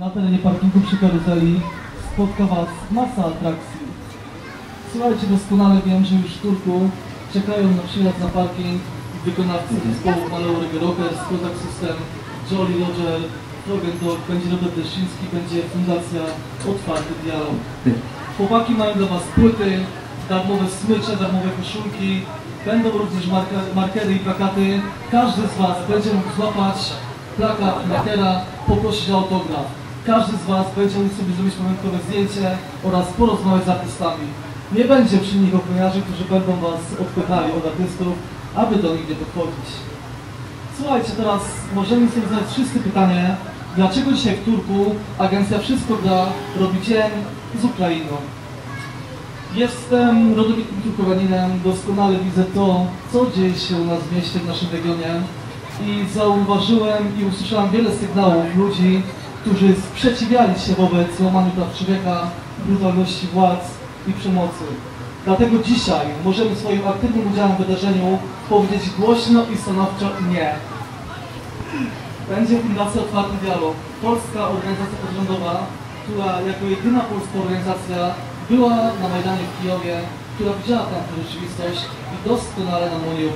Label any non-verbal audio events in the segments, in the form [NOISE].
Na terenie parkingu przy karuzeli spotka Was masa atrakcji. Słuchajcie, doskonale wiem, że już w Turku czekają na przyjazd na parking wykonawcy zespołów Maleury Rockers, Kodak System, Jolly Roger, Frogen będzie Robert Leszyński, będzie Fundacja Otwarty Dialog. Chłopaki mają dla Was płyty, darmowe smycze, darmowe koszulki, będą również markery i plakaty. Każdy z Was będzie mógł złapać plakat, markera, poprosić o autograf. Każdy z Was będzie mógł sobie zrobić pamiątkowe zdjęcie oraz porozmawiać z artystami. Nie będzie przy nich ochroniarzy, którzy będą Was odpychali od artystów, aby do nich nie podchodzić. Słuchajcie, teraz możemy sobie zadać wszyscy pytanie, dlaczego dzisiaj w Turku agencja Wszystko Gra robi dzień z Ukrainą? Jestem rodowitym turkowaninem, doskonale widzę to, co dzieje się u nas w mieście, w naszym regionie i zauważyłem i usłyszałem wiele sygnałów ludzi, którzy sprzeciwiali się wobec łamania praw człowieka, brutalności władz i przemocy. Dlatego dzisiaj możemy swoim aktywnym udziałem w wydarzeniu powiedzieć głośno i stanowczo nie. Będzie Fundacja Otwarty Dialog, polska organizacja pozarządowa, która jako jedyna polska organizacja była na Majdanie w Kijowie, która widziała tamtą rzeczywistość i doskonale nam o niej.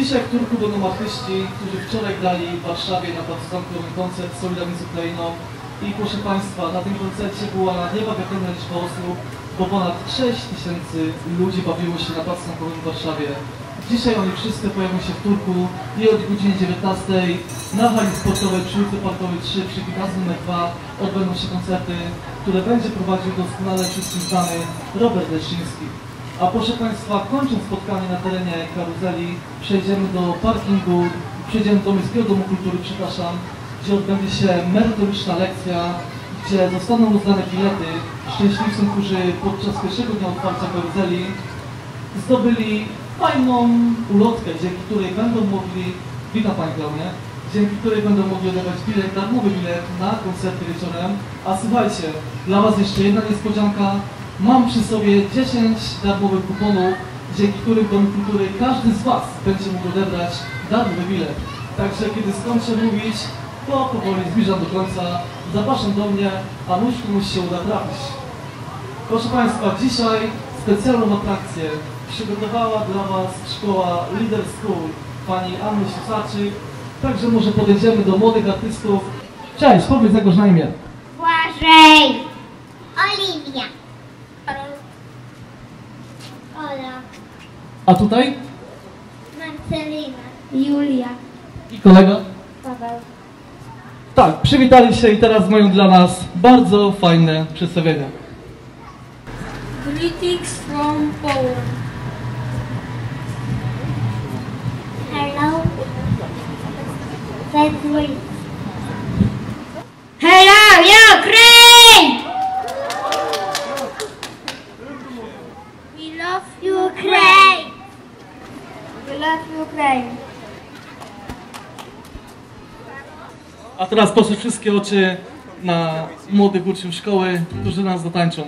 Dzisiaj w Turku będą artyści, którzy wczoraj grali w Warszawie na placu koncert Solidarni z Ukrainą i proszę Państwa, na tym koncercie była niebagatelna liczba osób, bo ponad 6 tysięcy ludzi bawiło się na placu w Warszawie. Dzisiaj oni wszyscy pojawią się w Turku i od godziny 19 na hali sportowej przy ulicy Parkowej 3 przy gimnazjum numer 2 odbędą się koncerty, które będzie prowadził doskonale wszystkim znany Robert Leszyński. A proszę Państwa, kończąc spotkanie na terenie karuzeli, przejdziemy do parkingu, przejdziemy do Miejskiego Domu Kultury, przepraszam, gdzie odbędzie się merytoryczna lekcja, gdzie zostaną rozdane bilety szczęśliwcom, którzy podczas pierwszego dnia otwarcia karuzeli zdobyli fajną ulotkę, dzięki której będą mogli, witam Pani Klaunie, dzięki której będą mogli odebrać bilet, darmowy bilet na koncerty wieczorem. A słuchajcie, dla Was jeszcze jedna niespodzianka. Mam przy sobie 10 darmowych kuponów, dzięki którym Dom Kultury każdy z Was będzie mógł odebrać darmowy bilet. Także kiedy skończę mówić, to powoli zbliżam do końca. Zapraszam do mnie, a nóż komuś się uda trafić. Proszę Państwa, dzisiaj specjalną atrakcję przygotowała dla Was szkoła Leader School pani Anny Siusaczyk. Także może podejdziemy do młodych artystów. Cześć, powiedz jak na imię. Błażej. Oliwia. A tutaj? Marcelina. Julia. I kolega? Paweł. Tak, przywitali się i teraz mają dla nas bardzo fajne przedstawienie. Greetings from Poland. Hello. That's. Hello, Ukraine! Love Ukraine. A teraz proszę wszystkie oczy na młodych uczniów szkoły, którzy nas dotańczą.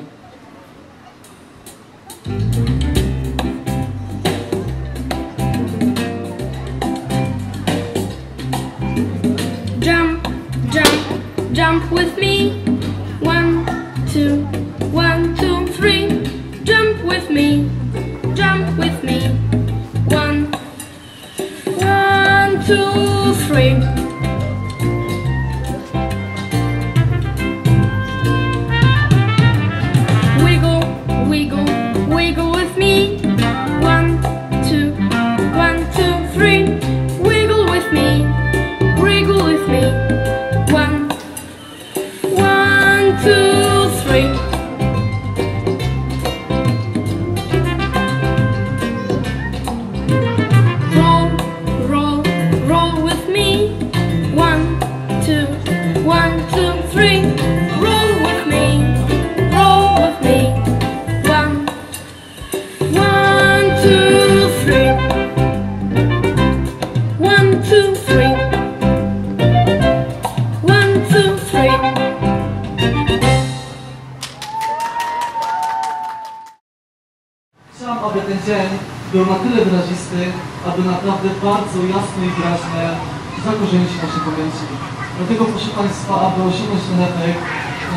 Bardzo jasno i wyraźnie zakorzenić w naszej pamięci. Dlatego proszę Państwa, aby osiągnąć ten efekt,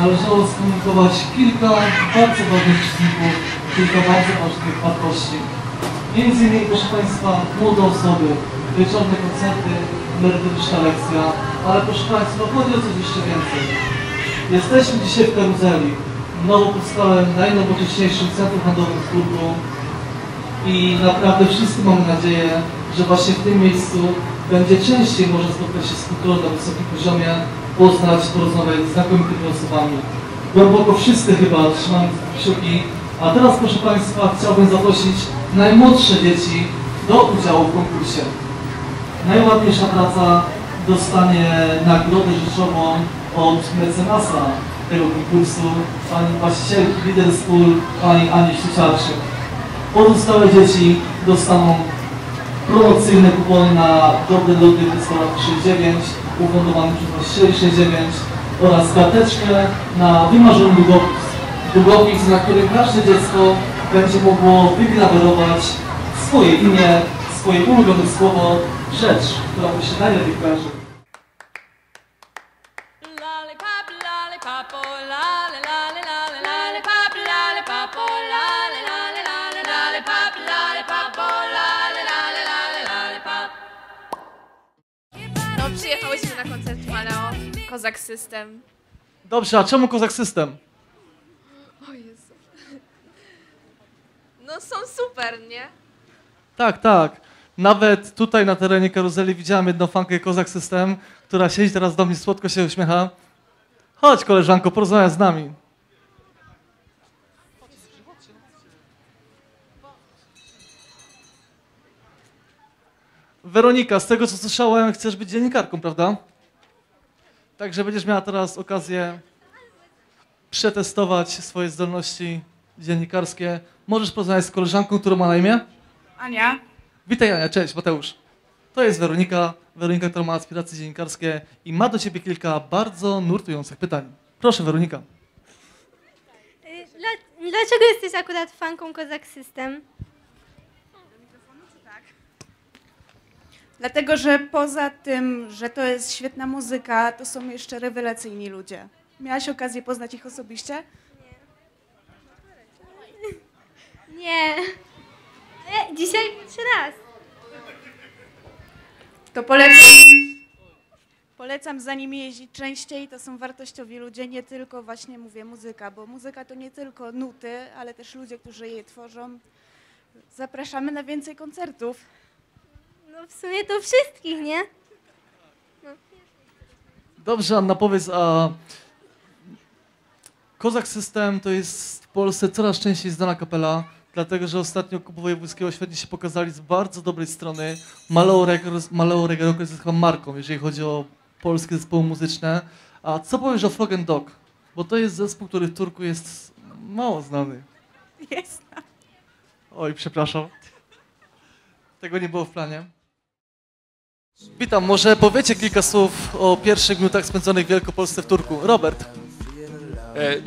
należało skomunikować kilka bardzo ważnych czynników, kilka bardzo ważnych wartości. Między innymi, proszę Państwa, młode osoby, wieczorne koncerty, merytoryczna lekcja, ale proszę Państwa, chodzi o coś jeszcze więcej. Jesteśmy dzisiaj w karuzeli, nowo powstałym, najnowocześniejszym centrum handlowym w Turku i naprawdę wszyscy mamy nadzieję, że właśnie w tym miejscu będzie częściej można spotkać się z kulturą na wysokim poziomie, poznać, porozmawiać z znakomitymi osobami. Głęboko wszyscy chyba trzymamy kciuki, a teraz proszę Państwa chciałbym zaprosić najmłodsze dzieci do udziału w konkursie. Najładniejsza praca dostanie nagrodę rzeczową od mecenasa tego konkursu, pani właścicielki Lider School, pani Ani Siuciarczyk. Pozostałe dzieci dostaną promocyjne kupony na dobre lody restauracji 69 ufundowany przez właścicieli 69 oraz karteczkę na wymarzony długopis. Długopis, na którym każde dziecko będzie mogło wygrawerować swoje imię, swoje ulubione słowo, rzecz, która mu się najlepiej kojarzy. Kozak System. Dobrze, a czemu Kozak System? O Jezu. No są super, nie? Tak, tak. Nawet tutaj na terenie karuzeli widziałem jedną fankę Kozak System, która siedzi teraz do mnie, słodko się uśmiecha. Chodź koleżanko, porozmawiaj z nami. Weronika, z tego co słyszałem, chcesz być dziennikarką, prawda? Także będziesz miała teraz okazję przetestować swoje zdolności dziennikarskie. Możesz porozmawiać z koleżanką, która ma na imię? Ania, Witaj Ania, cześć Mateusz. To jest Weronika, Weronika, która ma aspiracje dziennikarskie i ma do Ciebie kilka bardzo nurtujących pytań. Proszę Weronika. Y, Dla, dlaczego jesteś akurat fanką Kozak System? Dlatego że poza tym, że to jest świetna muzyka, to są jeszcze rewelacyjni ludzie. Miałaś okazję poznać ich osobiście? Nie. E, dzisiaj pierwszy raz. To polecam. Polecam za nimi jeździć częściej, to są wartościowi ludzie, nie tylko właśnie mówię muzyka, bo muzyka to nie tylko nuty, ale też ludzie, którzy je tworzą. Zapraszamy na więcej koncertów. No w sumie to wszystkich, nie? Dobrze Anna, powiedz, a Kozak System to jest w Polsce coraz częściej znana kapela, dlatego że ostatnio Kubu Wojewódzkiego świetnie się pokazali z bardzo dobrej strony. Maleo Records, Maleo Records jest chyba marką, jeżeli chodzi o polskie zespoły muzyczne. A co powiesz o Frog and Dog? Bo to jest zespół, który w Turku jest mało znany. Jest. Oj, przepraszam. Tego nie było w planie. Witam, może powiecie kilka słów o pierwszych minutach spędzonych w Wielkopolsce w Turku. Robert. E,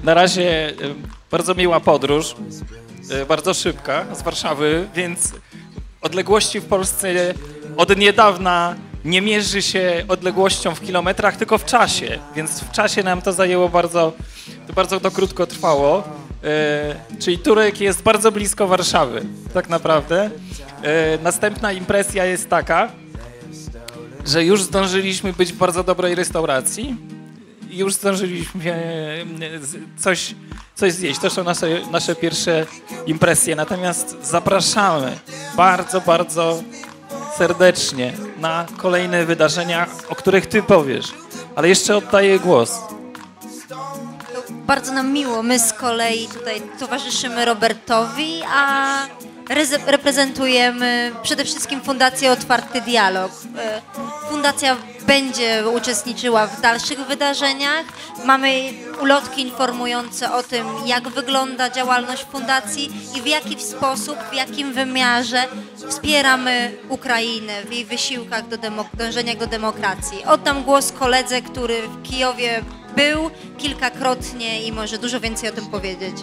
Na razie e, bardzo miła podróż, e, bardzo szybka z Warszawy, więc odległości w Polsce od niedawna nie mierzy się odległością w kilometrach, tylko w czasie, więc w czasie nam to zajęło bardzo, to bardzo to krótko trwało. Czyli Turek jest bardzo blisko Warszawy, tak naprawdę. Następna impresja jest taka, że już zdążyliśmy być w bardzo dobrej restauracji już zdążyliśmy e, coś, coś zjeść. To są nasze, nasze pierwsze impresje. Natomiast zapraszamy bardzo, bardzo serdecznie na kolejne wydarzenia, o których ty powiesz. Ale jeszcze oddaję głos. Bardzo nam miło. My z kolei tutaj towarzyszymy Robertowi, a reze- reprezentujemy przede wszystkim Fundację Otwarty Dialog. E, Fundacja będzie uczestniczyła w dalszych wydarzeniach. Mamy ulotki informujące o tym, jak wygląda działalność fundacji i w jaki sposób, w jakim wymiarze wspieramy Ukrainę w jej wysiłkach do dążenia do demokracji. Oddam głos koledze, który w Kijowie był kilkakrotnie i może dużo więcej o tym powiedzieć.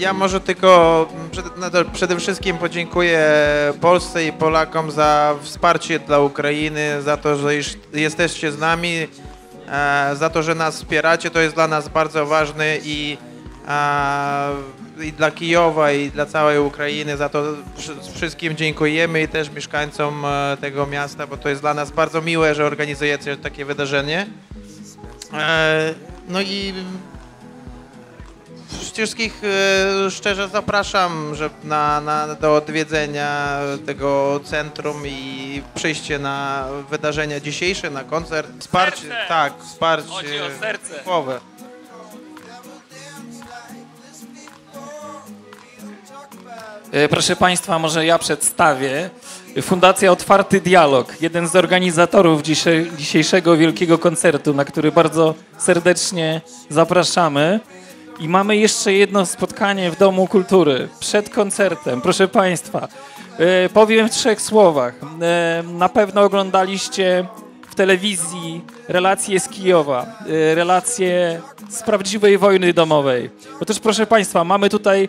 Ja może tylko przede, wszystkim podziękuję Polsce i Polakom za wsparcie dla Ukrainy, za to, że jesteście z nami, e, za to, że nas wspieracie. To jest dla nas bardzo ważne i, e, i dla Kijowa, i dla całej Ukrainy. Za to wszy- wszystkim dziękujemy i też mieszkańcom e, tego miasta, bo to jest dla nas bardzo miłe, że organizujecie takie wydarzenie. E, no i Wszystkich e, szczerze zapraszam że na, na, do odwiedzenia tego centrum i przyjście na wydarzenia dzisiejsze, na koncert. Wsparcie, Serce! tak, wsparcie Chodzi o serce. duchowe. E, Proszę Państwa, może ja przedstawię. Fundacja Otwarty Dialog, jeden z organizatorów dzisiejszego wielkiego koncertu, na który bardzo serdecznie zapraszamy. I mamy jeszcze jedno spotkanie w Domu Kultury przed koncertem. Proszę Państwa, e, powiem w trzech słowach. E, Na pewno oglądaliście w telewizji relacje z Kijowa, e, relacje z prawdziwej wojny domowej. Otóż proszę Państwa, mamy tutaj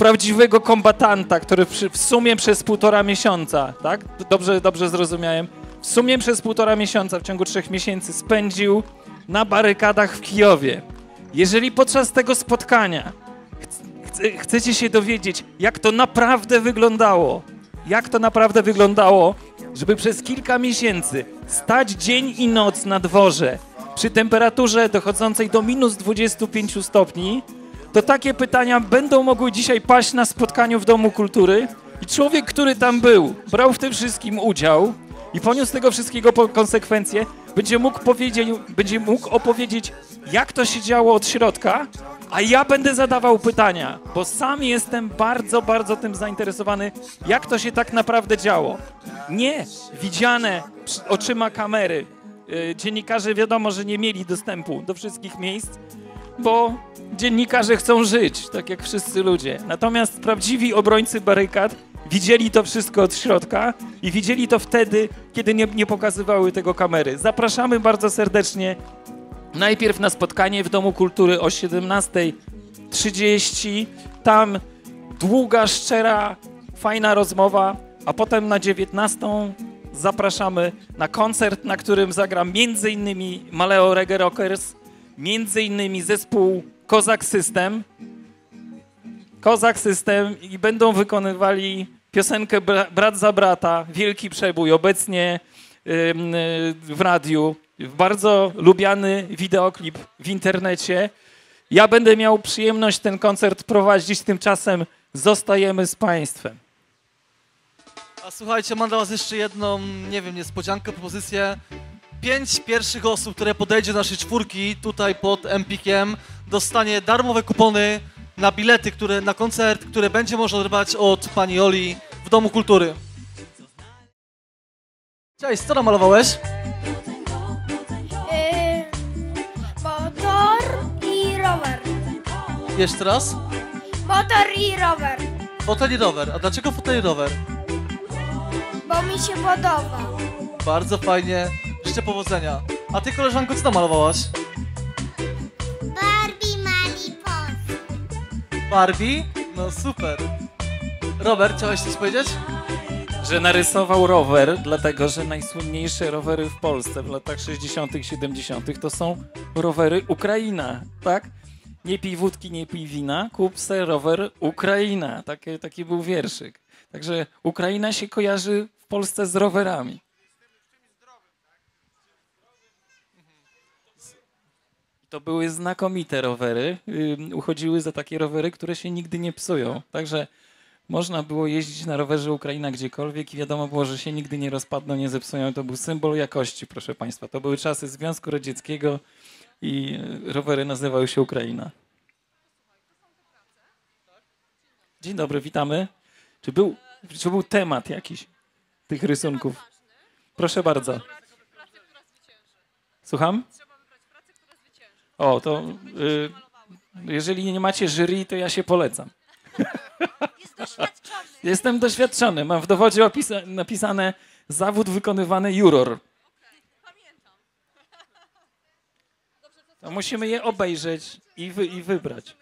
prawdziwego kombatanta, który w sumie przez półtora miesiąca, tak? Dobrze, dobrze zrozumiałem. W sumie przez półtora miesiąca, w ciągu trzech miesięcy spędził na barykadach w Kijowie. Jeżeli podczas tego spotkania chce- chcecie się dowiedzieć, jak to naprawdę wyglądało, jak to naprawdę wyglądało, żeby przez kilka miesięcy stać dzień i noc na dworze przy temperaturze dochodzącej do minus 25 stopni, to takie pytania będą mogły dzisiaj paść na spotkaniu w Domu Kultury i człowiek, który tam był, brał w tym wszystkim udział i poniósł tego wszystkiego konsekwencje, będzie mógł, powiedzieć, będzie mógł opowiedzieć, jak to się działo od środka, a ja będę zadawał pytania, bo sam jestem bardzo, bardzo tym zainteresowany, jak to się tak naprawdę działo. Nie widziane oczyma kamery. Yy, Dziennikarze wiadomo, że nie mieli dostępu do wszystkich miejsc, bo dziennikarze chcą żyć, tak jak wszyscy ludzie. Natomiast prawdziwi obrońcy barykad widzieli to wszystko od środka i widzieli to wtedy, kiedy nie, nie pokazywały tego kamery. Zapraszamy bardzo serdecznie najpierw na spotkanie w Domu Kultury o 17.30. Tam długa, szczera, fajna rozmowa, a potem na 19.00 zapraszamy na koncert, na którym zagra m.in. Maleo Reggae Rockers, między innymi zespół Kozak System. Kozak System i będą wykonywali piosenkę Bra- Brat za brata, Wielki Przebój, obecnie y, w radiu. Bardzo lubiany wideoklip w internecie. Ja będę miał przyjemność ten koncert prowadzić, tymczasem zostajemy z Państwem. A słuchajcie, mam dla was jeszcze jedną, nie wiem, niespodziankę, propozycję. Pięć pierwszych osób, które podejdzie do naszej czwórki tutaj pod Empikiem, dostanie darmowe kupony na bilety, które, na koncert, które będzie można odebrać od pani Oli w Domu Kultury. Cześć, co namalowałeś? Y, motor i rower. Jeszcze raz? Motor i rower, Fotel i rower. A dlaczego fotel i rower? bo mi się podoba. Bardzo fajnie. Życzę powodzenia. A ty, koleżanko, co namalowałaś? Barbie Malipos. Barbie? No super. Robert, chciałeś coś powiedzieć? że narysował rower, dlatego że najsłynniejsze rowery w Polsce w latach 60., 70. to są rowery Ukraina, tak? Nie pij wódki, nie pij wina, kup se rower Ukraina. Taki, taki był wierszyk. Także Ukraina się kojarzy w Polsce z rowerami. To były znakomite rowery. Uchodziły za takie rowery, które się nigdy nie psują. Także można było jeździć na rowerze Ukraina gdziekolwiek i wiadomo było, że się nigdy nie rozpadną, nie zepsują. To był symbol jakości, proszę Państwa. To były czasy Związku Radzieckiego i e, rowery nazywały się Ukraina. Dzień dobry, witamy. Czy był, czy był temat jakiś tych rysunków? Proszę bardzo. Słucham? O, to y, jeżeli nie macie jury, to ja się polecam. Jestem doświadczony. Mam w dowodzie opisa- napisane zawód wykonywany juror. To musimy je obejrzeć i, wy- i wybrać.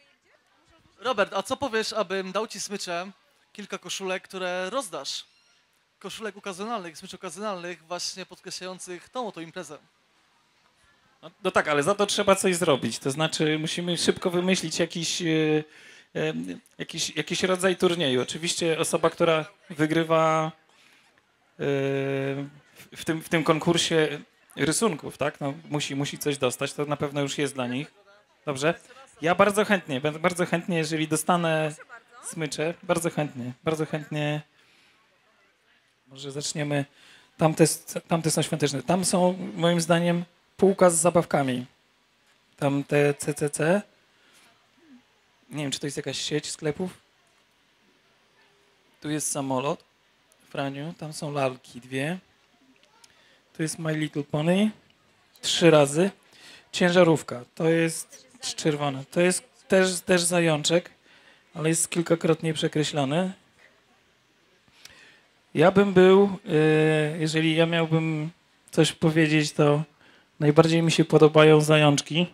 Robert, a co powiesz, abym dał ci smycze kilka koszulek, które rozdasz? Koszulek okazjonalnych, smyczy okazjonalnych, właśnie podkreślających tą oto imprezę. No, no tak, ale za to trzeba coś zrobić. To znaczy musimy szybko wymyślić jakiś, e, e, jakiś, jakiś rodzaj turnieju. Oczywiście osoba, która wygrywa e, w, tym, w tym konkursie rysunków, tak? No, musi, musi coś dostać, to na pewno już jest dla nich. Dobrze? Ja bardzo chętnie, bardzo chętnie, jeżeli dostanę smycze, bardzo chętnie, bardzo chętnie. Może zaczniemy. Tamte, tamte są świąteczne. Tam są, moim zdaniem, półka z zabawkami. Tam te CCC. Nie wiem, czy to jest jakaś sieć sklepów. Tu jest samolot. Franiu, tam są lalki dwie. Tu jest My Little Pony. Trzy razy. Ciężarówka. To jest czerwone. To jest też, też zajączek, ale jest kilkakrotnie przekreślony. Ja bym był, y, jeżeli ja miałbym coś powiedzieć, to najbardziej mi się podobają zajączki.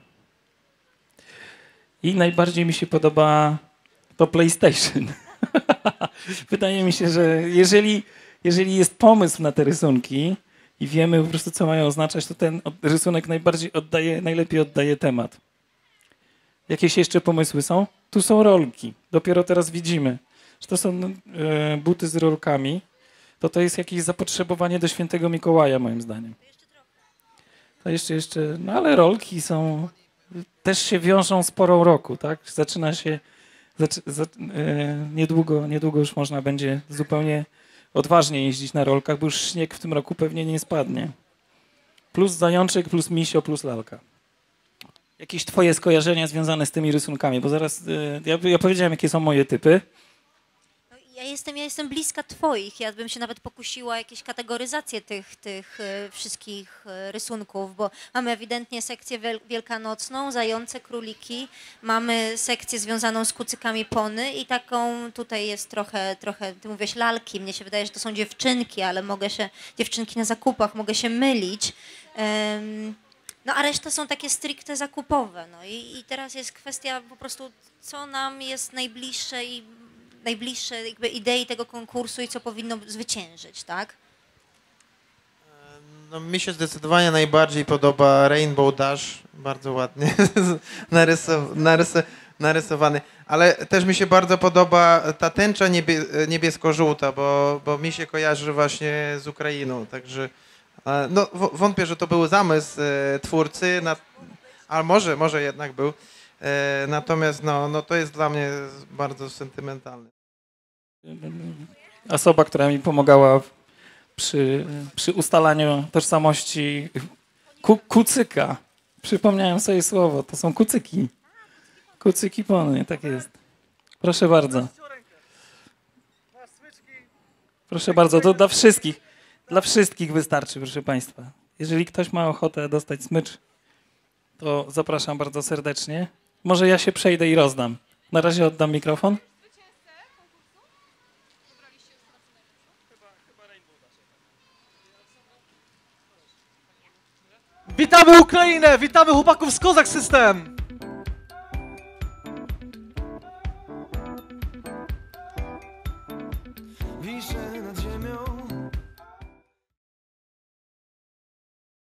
I najbardziej mi się podoba to PlayStation. [LAUGHS] Wydaje mi się, że jeżeli, jeżeli jest pomysł na te rysunki i wiemy po prostu, co mają oznaczać, to ten rysunek najbardziej oddaje, najlepiej oddaje temat. Jakieś jeszcze pomysły są? Tu są rolki. Dopiero teraz widzimy, że to są e, buty z rolkami. To to jest jakieś zapotrzebowanie do świętego Mikołaja, moim zdaniem. To jeszcze, jeszcze, no ale rolki są, też się wiążą z porą roku, tak? Zaczyna się, zaczy, za, e, niedługo, niedługo już można będzie zupełnie odważnie jeździć na rolkach, bo już śnieg w tym roku pewnie nie spadnie. Plus zajączek, plus misio, plus lalka. Jakieś twoje skojarzenia związane z tymi rysunkami, bo zaraz, e, ja, ja powiedziałem, jakie są moje typy. Ja jestem, ja jestem bliska Twoich. Ja bym się nawet pokusiła jakieś kategoryzację tych, tych e, wszystkich e, rysunków, bo mamy ewidentnie sekcję wiel- wielkanocną, zające, króliki, mamy sekcję związaną z kucykami pony i taką tutaj jest trochę, trochę, ty mówisz lalki, mnie się wydaje, że to są dziewczynki, ale mogę się, dziewczynki na zakupach, mogę się mylić. Em, no a reszta są takie stricte zakupowe. No i, i teraz jest kwestia po prostu, co nam jest najbliższe i najbliższe jakby idei tego konkursu i co powinno zwyciężyć, tak? No, mi się zdecydowanie najbardziej podoba Rainbow Dash, bardzo ładnie [LAUGHS] narysow, narys, narysowany, ale też mi się bardzo podoba ta tęcza niebie, niebiesko-żółta, bo, bo mi się kojarzy właśnie z Ukrainą, także e, no, wątpię, że to był zamysł e, twórcy, na, ale może, może jednak był, E, natomiast no, no, to jest dla mnie bardzo sentymentalne. Osoba, która mi pomagała przy, przy ustalaniu tożsamości ku, kucyka. Przypomniałem sobie słowo, to są kucyki. Kucyki pony, tak jest. Proszę bardzo. Proszę bardzo, to dla wszystkich. Dla wszystkich wystarczy, proszę Państwa. Jeżeli ktoś ma ochotę dostać smycz, to zapraszam bardzo serdecznie. Może ja się przejdę i rozdam. Na razie oddam mikrofon. Vítáme Ukrajine, vítáme Hubakov z Kozak Víš, Víše nad